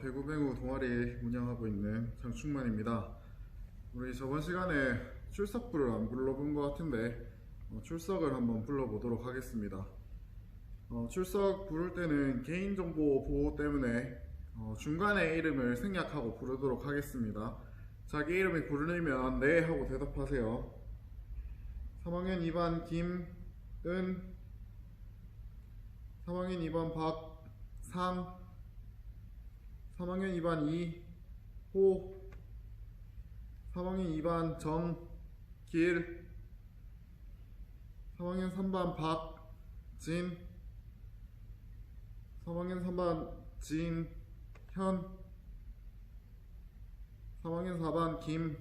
배구배구 동아리 운영하고 있는 장충만입니다. 우리 저번 시간에 출석부를 안 불러본 것 같은데 어, 출석을 한번 불러보도록 하겠습니다. 어, 출석 부를 때는 개인정보 보호 때문에 어, 중간에 이름을 생략하고 부르도록 하겠습니다. 자기 이름이 부르면 네 하고 대답하세요. 3학년 2반 김은 3학년 2반 박상 3학년 2반 이호. 3학년 2반 정길. 3학년 3반 박진. 3학년 3반 진현. 3학년 4반 김욱.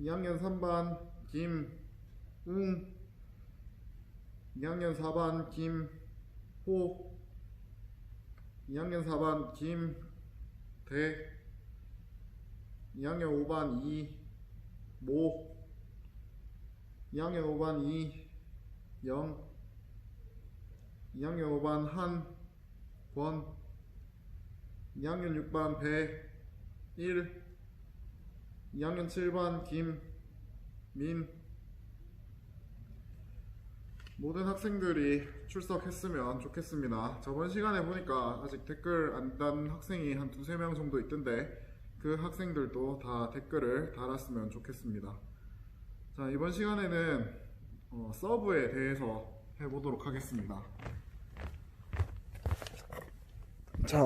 2학년 3반 김웅. 2학년 4반 김호 2학년 4반 김대 2학년 5반 이모 2학년 5반 이영 2학년 5반 한권 2학년 6반 배일 2학년 7반 김민 모든 학생들이 출석했으면 좋겠습니다. 저번 시간에 보니까 아직 댓글 안 단 학생이 한 두세 명 정도 있던데 그 학생들도 다 댓글을 달았으면 좋겠습니다. 자, 이번 시간에는 어, 서브에 대해서 해보도록 하겠습니다. 자,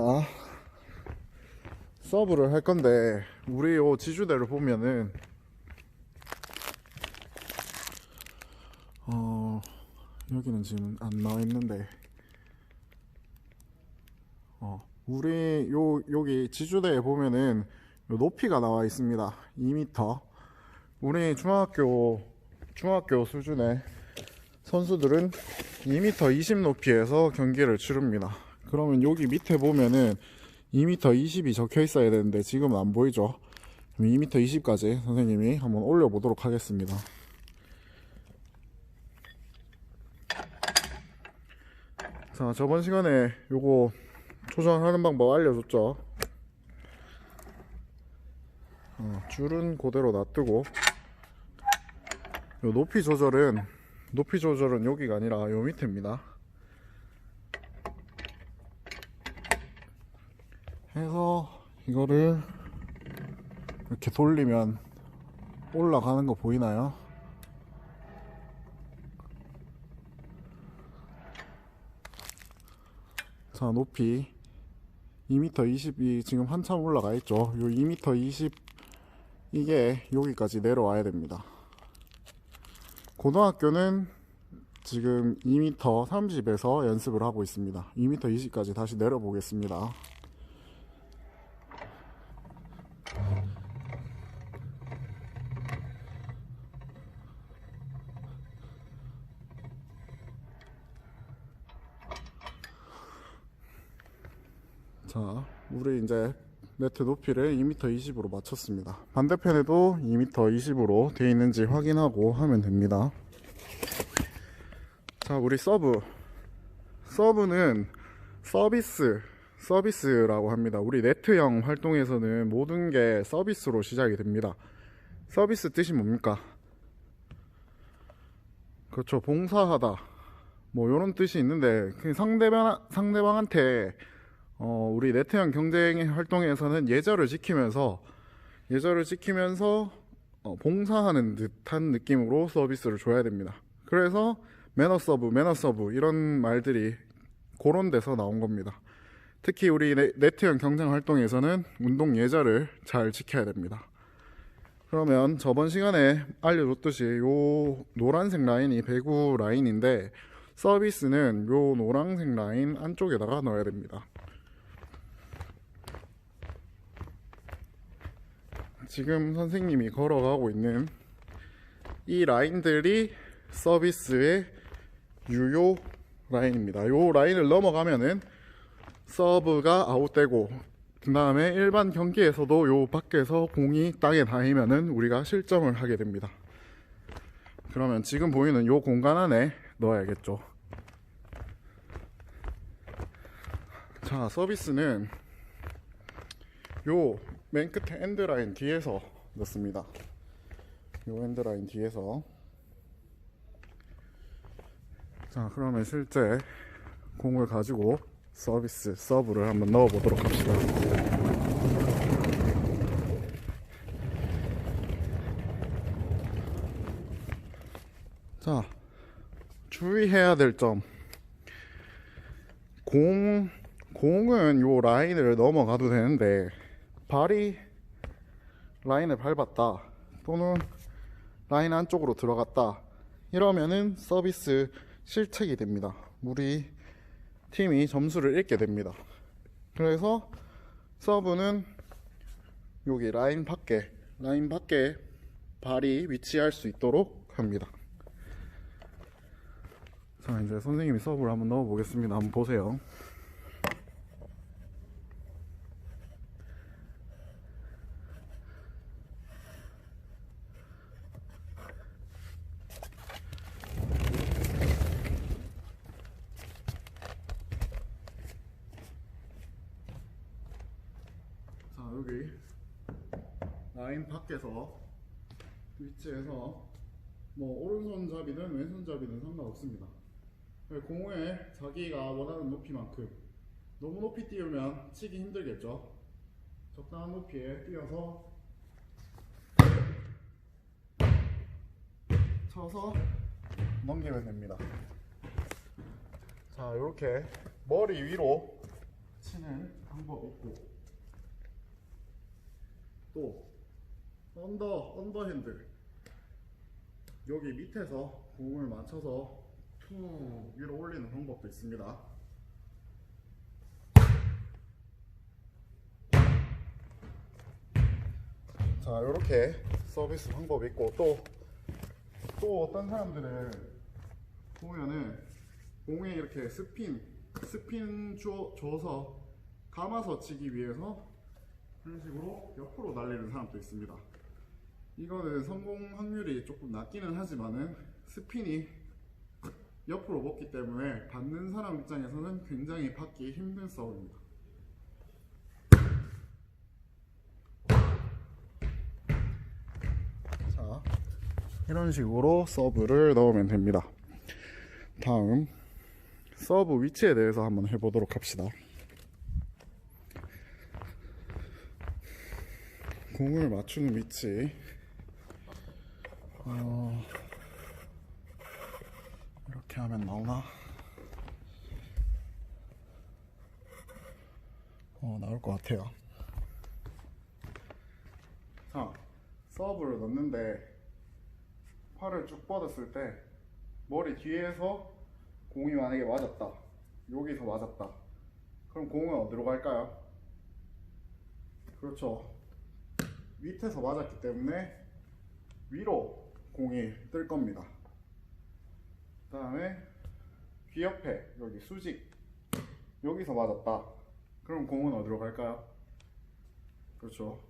서브를 할 건데 우리 요 지주대를 보면은 여기는 지금 안 나와 있는데. 어 우리 요 여기 지주대에 보면은 요 높이가 나와 있습니다. 2m 우리 중학교 중학교 수준의 선수들은 2m 20 높이에서 경기를 치릅니다. 그러면 여기 밑에 보면은 2m 20이 적혀 있어야 되는데 지금은 안 보이죠? 2m 20까지 선생님이 한번 올려보도록 하겠습니다 자 저번 시간에 요거 조정하는 방법 알려줬죠 어, 줄은 그대로 놔두고 요 높이 조절은 높이 조절은 여기가 아니라 요 밑에입니다 해서 이거를 이렇게 돌리면 올라가는 거 보이나요? 자 높이 2m 20이 지금 한참 올라가 있죠. 요 2m 20 이게 여기까지 내려와야 됩니다. 고등학교는 지금 2m 30에서 연습을 하고 있습니다. 2m 20까지 다시 내려 보겠습니다 자, 우리 이제 네트 높이를 2m 20으로 맞췄습니다. 반대편에도 2m 20으로 되어 있는지 확인하고 하면 됩니다. 자, 우리 서브. 서브는 서비스, 서비스라고 합니다. 우리 네트형 활동에서는 모든 게 서비스로 시작이 됩니다. 서비스 뜻이 뭡니까? 그렇죠. 봉사하다. 뭐, 이런 뜻이 있는데, 그냥 상대방, 상대방한테 어, 우리 네트형 경쟁 활동에서는 예절을 지키면서 예절을 지키면서 어, 봉사하는 듯한 느낌으로 서비스를 줘야 됩니다. 그래서 매너 서브, 매너 서브 이런 말들이 그런 데서 나온 겁니다. 특히 우리 네, 네트형 경쟁 활동에서는 운동 예절을 잘 지켜야 됩니다. 그러면 저번 시간에 알려줬듯이 요 노란색 라인이 배구 라인인데 서비스는 요 노란색 라인 안쪽에다가 넣어야 됩니다. 지금 선생님이 걸어가고 있는 이 라인들이 서비스의 유효 라인입니다. 요 라인을 넘어가면은 서브가 아웃되고 그 다음에 일반 경기에서도 요 밖에서 공이 땅에 닿으면은 우리가 실점을 하게 됩니다. 그러면 지금 보이는 요 공간 안에 넣어야겠죠. 자, 서비스는 요 맨 끝에 엔드라인 뒤에서 넣습니다. 요 엔드라인 뒤에서. 자, 그러면 실제 공을 가지고 서비스, 서브를 한번 넣어 보도록 합시다. 자, 주의해야 될 점. 공, 공은 요 라인을 넘어가도 되는데, 발이 라인을 밟았다. 또는 라인 안쪽으로 들어갔다. 이러면은 서비스 실책이 됩니다. 우리 팀이 점수를 잃게 됩니다. 그래서 서브는 여기 라인 밖에, 라인 밖에 발이 위치할 수 있도록 합니다. 자, 이제 선생님이 서브를 한번 넣어 보겠습니다. 한번 보세요. 자, 여기 라인 밖에서 위치에서 뭐 오른손잡이든 왼손잡이든 상관없습니다. 공에 자기가 원하는 높이만큼 너무 높이 띄우면 치기 힘들겠죠. 적당한 높이에 띄어서 쳐서 넘기면 됩니다. 자, 이렇게 머리 위로 치는 방법 있고 또 언더 언더핸드 여기 밑에서 공을 맞춰서 툭 위로 올리는 방법도 있습니다. 자, 이렇게 서비스 방법이 있고 또또 어떤 사람들은 보면은 공에 이렇게 스핀 스핀 줘, 줘서 감아서 치기 위해서 이런 식으로 옆으로 날리는 사람도 있습니다. 이거는 성공 확률이 조금 낮기는 하지만은 스핀이 옆으로 먹기 때문에 받는 사람 입장에서는 굉장히 받기 힘든 서브입니다. 자, 이런 식으로 서브를 넣으면 됩니다. 다음 서브 위치에 대해서 한번 해보도록 합시다. 공을 맞추는 위치. 어, 이렇게 하면 나오나? 어, 나올 것 같아요. 자, 서브를 넣는데 팔을 쭉 뻗었을 때 머리 뒤에서 공이 만약에 맞았다. 여기서 맞았다. 그럼 공은 어디로 갈까요? 그렇죠. 밑에서 맞았기 때문에 위로 공이 뜰 겁니다. 그 다음에 귀 옆에 여기 수직 여기서 맞았다. 그럼 공은 어디로 갈까요? 그렇죠.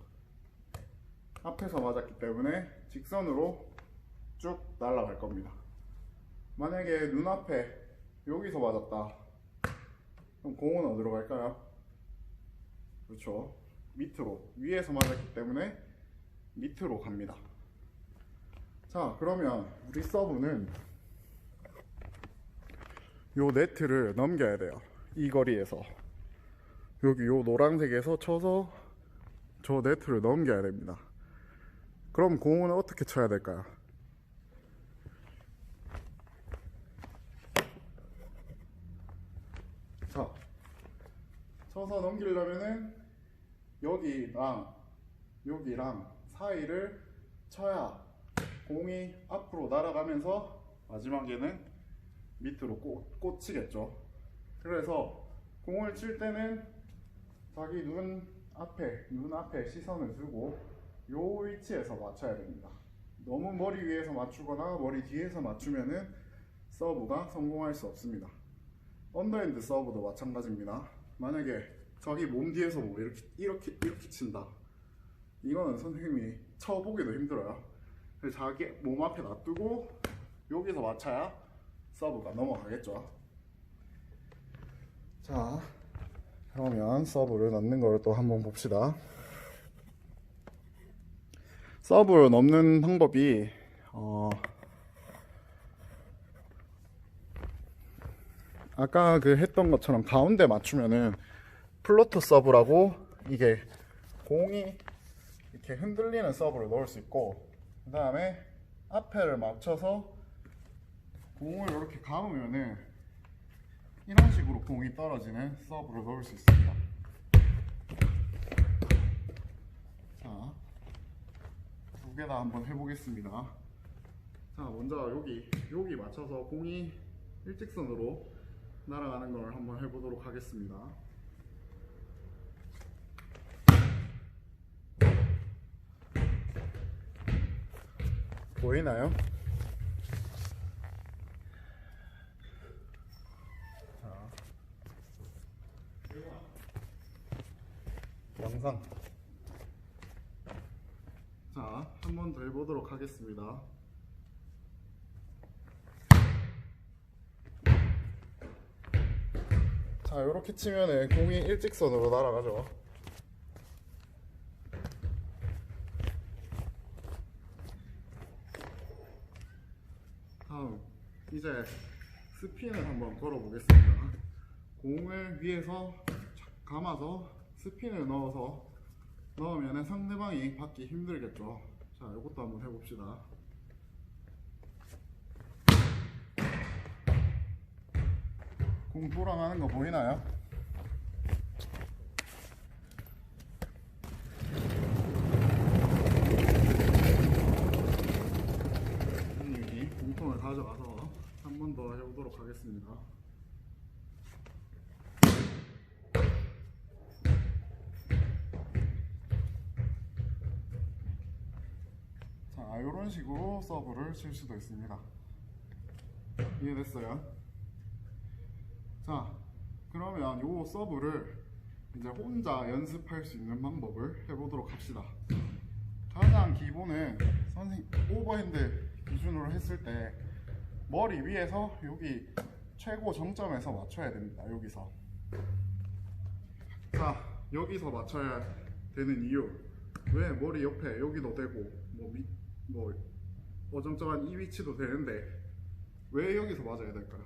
앞에서 맞았기 때문에 직선으로 쭉 날아갈 겁니다. 만약에 눈앞에 여기서 맞았다. 그럼 공은 어디로 갈까요? 그렇죠. 밑으로 위에서 맞았기 때문에 밑으로 갑니다. 자, 그러면 우리 서브는 요 네트를 넘겨야 돼요. 이 거리에서 여기 요 노란색에서 쳐서 저 네트를 넘겨야 됩니다. 그럼 공은 어떻게 쳐야 될까요? 자, 쳐서 넘기려면은 여기랑 여기랑 사이를 쳐야 공이 앞으로 날아가면서 마지막에는 밑으로 꽂, 꽂히겠죠. 그래서 공을 칠 때는 자기 눈 앞에 눈 앞에 시선을 두고 요 위치에서 맞춰야 됩니다. 너무 머리 위에서 맞추거나 머리 뒤에서 맞추면은 서브가 성공할 수 없습니다. 언더핸드 서브도 마찬가지입니다. 만약에 자기 몸 뒤에서 뭐 이렇게 이렇게 이렇게 친다. 이거는 선생님이 쳐보기도 힘들어요. 자기 몸 앞에 놔두고 여기서 맞춰야 서브가 넘어가겠죠. 자, 그러면 서브를 넣는 걸 또 한번 봅시다. 서브를 넣는 방법이 어 아까 그 했던 것처럼 가운데 맞추면은 플로트 서브라고 이게 공이 이렇게 흔들리는 서브를 넣을 수 있고 그 다음에 앞에를 맞춰서 공을 이렇게 감으면은 이런 식으로 공이 떨어지는 서브를 넣을 수 있습니다. 자, 두 개 다 한번 해보겠습니다. 자, 먼저 여기 여기 맞춰서 공이 일직선으로 날아가는 걸 한번 해보도록 하겠습니다. 보이나요? 영상. 자, 한 번 더 해보도록 하겠습니다. 자, 이렇게 치면은 공이 일직선으로 날아가죠. 다음, 이제 스핀을 한번 걸어 보겠습니다. 공을 위에서 착 감아서 스핀을 넣어서 넣으면 상대방이 받기 힘들겠죠. 자, 이것도 한번 해봅시다. 공 돌아가는 거 보이나요? 형님이 공통을 가져가서 한 번 더 해보도록 하겠습니다. 자, 이런 식으로 서브를 칠 수도 있습니다. 이해됐어요? 자, 그러면 요 서브를 이제 혼자 연습할 수 있는 방법을 해보도록 합시다. 가장 기본은 선생 오버핸드 기준으로 했을 때 머리 위에서 여기 최고 정점에서 맞춰야 됩니다. 여기서. 자, 여기서 맞춰야 되는 이유. 왜 머리 옆에 여기도 되고 뭐, 미, 뭐 어정쩡한 이 위치도 되는데 왜 여기서 맞아야 될까요?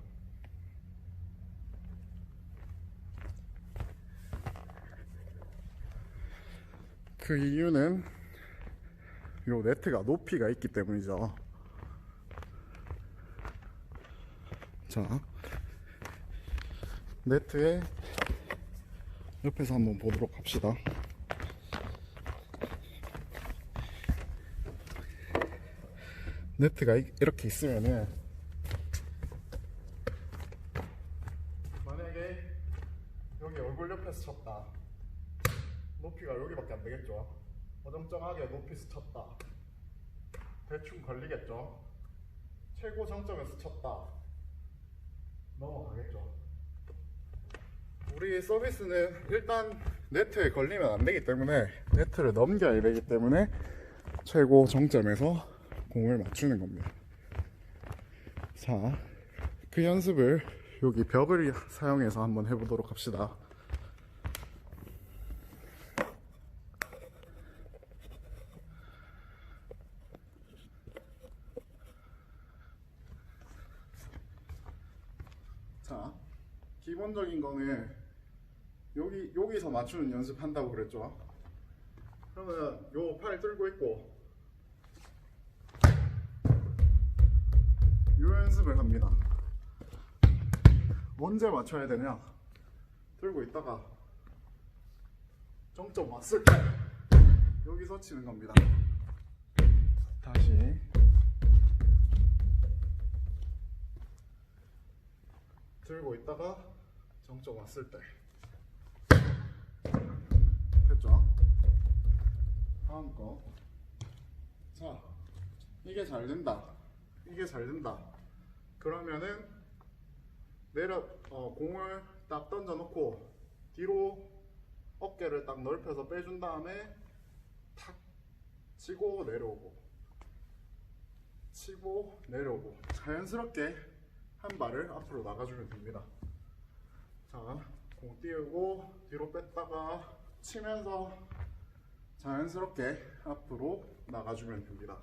그 이유는 요 네트가 높이가 있기 때문이죠. 자, 네트의 옆에서 한번 보도록 합시다. 네트가 이- 이렇게 있으면은 만약에 여기 얼굴 옆에서 쳤다. 높이가 여기밖에 안 되겠죠. 어정쩡하게 높이서 쳤다. 대충 걸리겠죠. 최고 정점에서 쳤다. 넘어가겠죠. 우리 서비스는 일단 네트에 걸리면 안 되기 때문에 네트를 넘겨야 되기 때문에 최고 정점에서 공을 맞추는 겁니다. 자, 그 연습을 여기 벽을 사용해서 한번 해보도록 합시다. 자, 거는 여기 여기서 맞추는 연습한다고 그랬죠. 그러면 요 팔 들고 있고 요 연습을 합니다. 언제 맞춰야 되냐? 들고 있다가 정점 왔을 때 여기서 치는 겁니다. 다시 들고 있다가 정점 왔을 때 됐죠? 다음 거. 자, 이게 잘 된다. 이게 잘 된다. 그러면은 내려 어, 공을 딱 던져 놓고 뒤로 어깨를 딱 넓혀서 빼준 다음에 탁 치고 내려오고 치고 내려오고 자연스럽게 한 발을 앞으로 나가주면 됩니다. 자, 공 띄우고 뒤로 뺐다가 치면서 자연스럽게 앞으로 나가주면 됩니다.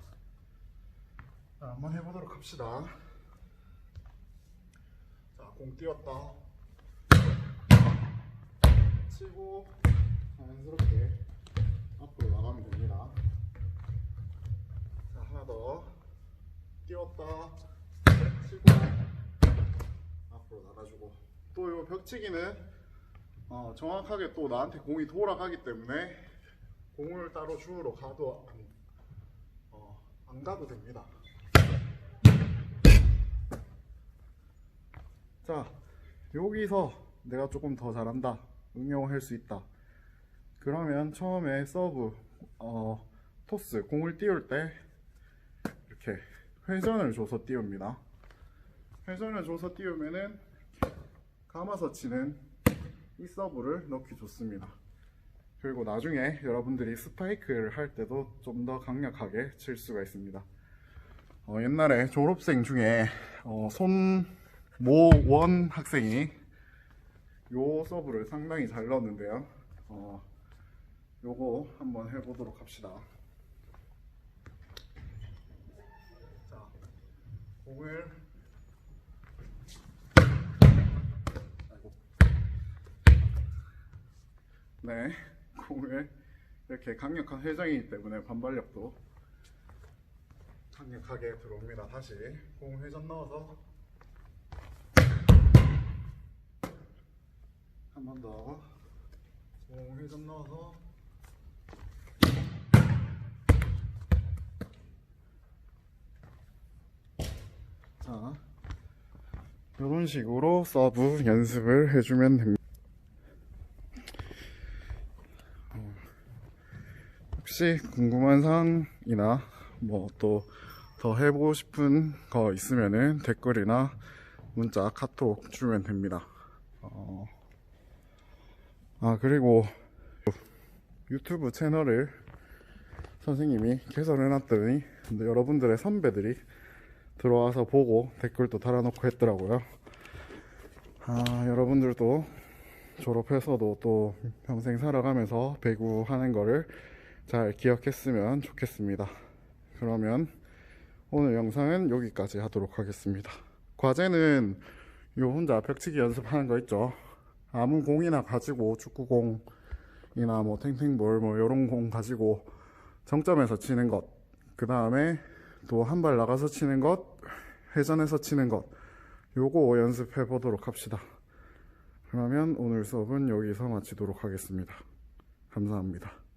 자, 한번 해보도록 합시다. 자, 공 띄웠다. 치고 자연스럽게 앞으로 나가면 됩니다. 자, 하나 더. 띄웠다. 치고 앞으로 나가주고. 또 이 벽치기는 어, 정확하게 또 나한테 공이 돌아가기 때문에 공을 따로 주우러 가도 안, 어, 안 가도 됩니다. 자, 여기서 내가 조금 더 잘한다. 응용할 수 있다. 그러면 처음에 서브, 어, 토스, 공을 띄울 때 이렇게 회전을 줘서 띄웁니다. 회전을 줘서 띄우면은 감아서 치는 이 서브를 넣기 좋습니다. 그리고 나중에 여러분들이 스파이크를 할 때도 좀 더 강력하게 칠 수가 있습니다. 어, 옛날에 졸업생 중에 어, 손모원 학생이 요 서브를 상당히 잘 넣었는데요. 어, 요거 한번 해보도록 합시다. 자, 공을 네, 공을 이렇게 강력한 회전이기 때문에 반발력도 강력하게 들어옵니다. 다시 공 회전 넣어서 한 번 더. 공 회전 넣어서 자, 이런 식으로 서브 연습을 해주면 됩니다. 혹시 궁금한 사항이나 뭐 또 더 해보고 싶은 거 있으면은 댓글이나 문자, 카톡 주면 됩니다. 어, 아 그리고 유튜브 채널을 선생님이 개설해놨더니 여러분들의 선배들이 들어와서 보고 댓글도 달아놓고 했더라고요. 아 여러분들도 졸업해서도 또 평생 살아가면서 배구하는 거를 잘 기억했으면 좋겠습니다. 그러면 오늘 영상은 여기까지 하도록 하겠습니다. 과제는 요 혼자 벽치기 연습하는 거 있죠. 아무 공이나 가지고 축구공이나 뭐 탱탱볼 뭐 이런 공 가지고 정점에서 치는 것. 그 다음에 또 한 발 나가서 치는 것, 회전해서 치는 것. 요거 연습해 보도록 합시다. 그러면 오늘 수업은 여기서 마치도록 하겠습니다. 감사합니다.